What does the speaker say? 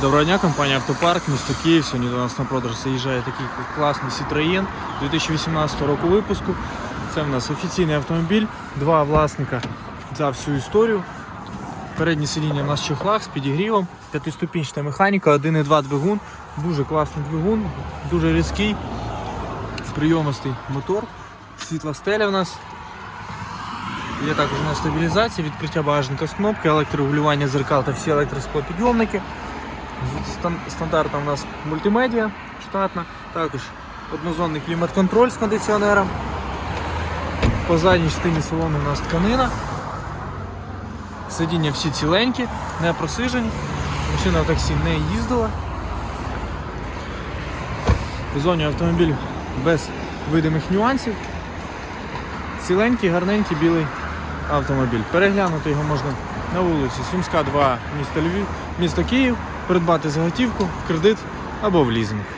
Доброго дня, компанія Автопарк, місто Київ. Сьогодні до нас на продаж заїжджає такий класний Citroën 2018 року випуску. Це в нас офіційний автомобіль, два власника за всю історію. Переднє сидіння у нас в чехлах з підігрівом, п'ятиступінчата механіка, 1,2 двигун, дуже класний двигун, дуже різкий, прийомистий мотор, світла стеля в нас. Є також у нас стабілізація, відкриття багажника з кнопки, електрорегулювання зеркал та всі електросклопідйомники. Стан- Стандартна у нас мультимедіа штатна, також однозонний клімат-контроль з кондиціонером. По задній частині салону у нас тканина. Сидіння всі ціленькі, не просижені. Машина в таксі не їздила. В зоні автомобіль без видимих нюансів. Ціленький, гарненький білий автомобіль. Переглянути його можна на вулиці Сумська 2, місто Львів, місто Київ, придбати за готівку, в кредит або в лізинг.